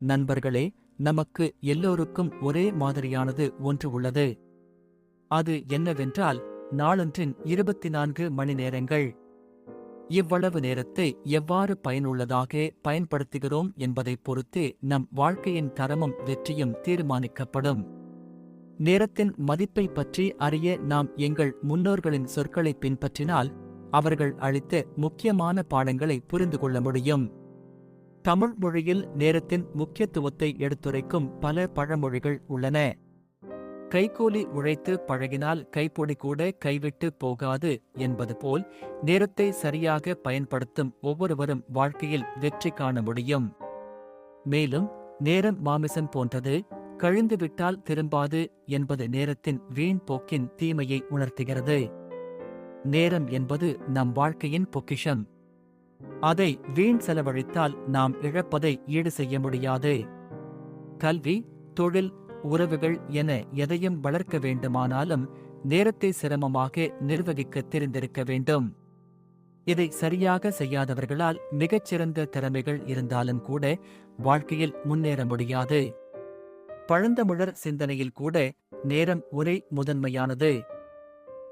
நண்பர்களே நமக்கு எல்லோருக்கும் ஒரே மாதிரியானது ஒன்று உள்ளது. அது என்னவென்றால் நாளொன்றின் இருபத்தி நான்கு மணி நேரங்கள். இவ்வளவு நேரத்தை எவ்வாறு பயனுள்ளதாக பயன்படுத்துகிறோம் என்பதைப் பொறுத்து நம் வாழ்க்கையின் தரமும் வெற்றியும் தீர்மானிக்கப்படும். நேரத்தின் மதிப்பை பற்றி அறிய நாம் எங்கள் முன்னோர்களின் சொற்களை பின்பற்றினால் அவர்கள் அளித்த முக்கியமான பாடங்களை புரிந்து கொள்ள முடியும். தமிழ் மொழியில் நேரத்தின் முக்கியத்துவத்தை எடுத்துரைக்கும் பல பழமொழிகள் உள்ளன. கைகூலி உழைத்து பழகினால் கைப்பொடி கூட கைவிட்டு போகாது என்பது போல் நேரத்தை சரியாக பயன்படுத்தும் ஒவ்வொருவரும் வாழ்க்கையில் வெற்றி காண முடியும். மேலும் நேரம் மாமிசம் போன்றது கழிந்துவிட்டால் திரும்பாது என்பது நேரத்தின் வீண் போக்கின் தீமையை உணர்த்துகிறது. நேரம் என்பது நம் வாழ்க்கையின் பொக்கிஷம். அதை வீண் செலவழித்தால் நாம் இழப்பதை ஈடு செய்ய முடியாது. கல்வி தொழில் உறவுகள் என எதையும் வளர்க்க வேண்டுமானாலும் நேரத்தை சிரமமாக நிர்வகிக்க தெரிந்திருக்க வேண்டும். இதை சரியாக செய்யாதவர்களால் மிகச்சிறந்த திறமைகள் இருந்தாலும் கூட வாழ்க்கையில் முன்னேற முடியாது. பழந்தமிழர் சிந்தனையில் கூட நேரம் ஒரே முதன்மையானது.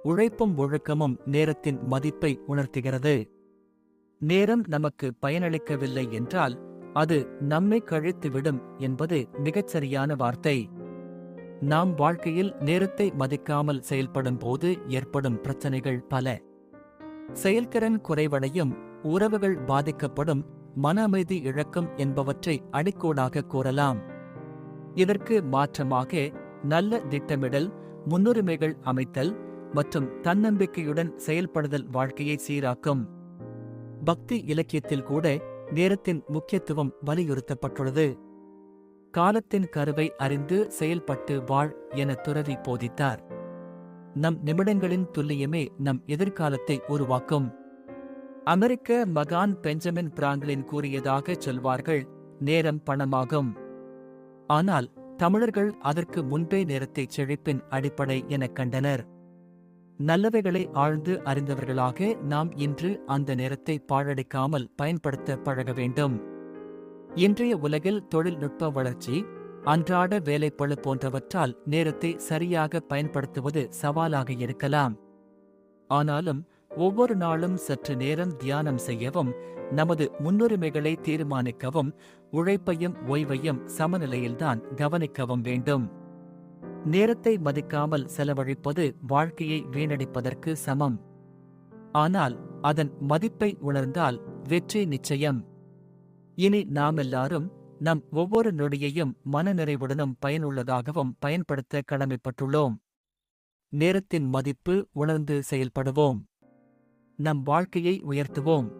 உழைப்பும் ஒழுக்கமும் நேரத்தின் மதிப்பை உணர்த்துகிறது. நேரம் நமக்கு பயனளிக்கவில்லை என்றால் அது நம்மை கழித்துவிடும் என்பது மிகச்சரியான வார்த்தை. நாம் வாழ்க்கையில் நேரத்தை மதிக்காமல் செயல்படும் போது ஏற்படும் பிரச்சனைகள் பல. செயல்திறன் குறைவடையும் உறவுகள் பாதிக்கப்படும் மன அமைதி இழக்கும் என்பவற்றை அடிக்கோடாக கூறலாம். இதற்கு மாற்றமாக நல்ல திட்டமிடல் முன்னுரிமைகள் அமைத்தல் மற்றும் தன்னம்பிக்கையுடன் செயல்படுதல் வாழ்க்கையை சீராக்கும். பக்தி இலக்கியத்தில் கூட நேரத்தின் முக்கியத்துவம் வலியுறுத்தப்பட்டுள்ளது. காலத்தின் கருவை அறிந்து செயல்பட்டு வாழ் என துறவி போதித்தார். நம் நிமிடங்களின் துல்லியமே நம் எதிர்காலத்தை உருவாக்கும். அமெரிக்க மகான் பெஞ்சமின் பிராங்கலின் கூறியதாக சொல்வார்கள் நேரம் பணமாகும். ஆனால் தமிழர்கள் அதற்கு முன்பே நேரத்தை செழிப்பின் அடிப்படை எனக் கண்டனர். நல்லவைகளை ஆழ்ந்து அறிந்தவர்களாக நாம் இன்று அந்த நேரத்தை பாழடைக்காமல் பயன்படுத்த பழக வேண்டும். இன்றைய உலகில் தொழில்நுட்ப வளர்ச்சி அன்றாட வேலைப்பளு போன்றவற்றால் நேரத்தை சரியாக பயன்படுத்துவது சவாலாக இருக்கலாம். ஆனாலும் ஒவ்வொரு நாளும் சற்று நேரம் தியானம் செய்யவும் நமது முன்னுரிமைகளை தீர்மானிக்கவும் உழைப்பையும் ஓய்வையும் சமநிலையில்தான் கவனிக்கவும் வேண்டும். நேரத்தை மதிக்காமல் செலவழிப்பது வாழ்க்கையை வீணடிப்பதற்கு சமம். ஆனால் அதன் மதிப்பை உணர்ந்தால் வெற்றி நிச்சயம். இனி நாம் எல்லாரும் நம் ஒவ்வொரு நொடியையும் மனநிறைவுடனும் பயனுள்ளதாகவும் பயன்படுத்த கடமைப்பட்டுள்ளோம். நேரத்தின் மதிப்பு உணர்ந்து செயல்படுவோம். நம் வாழ்க்கையை உயர்த்துவோம்.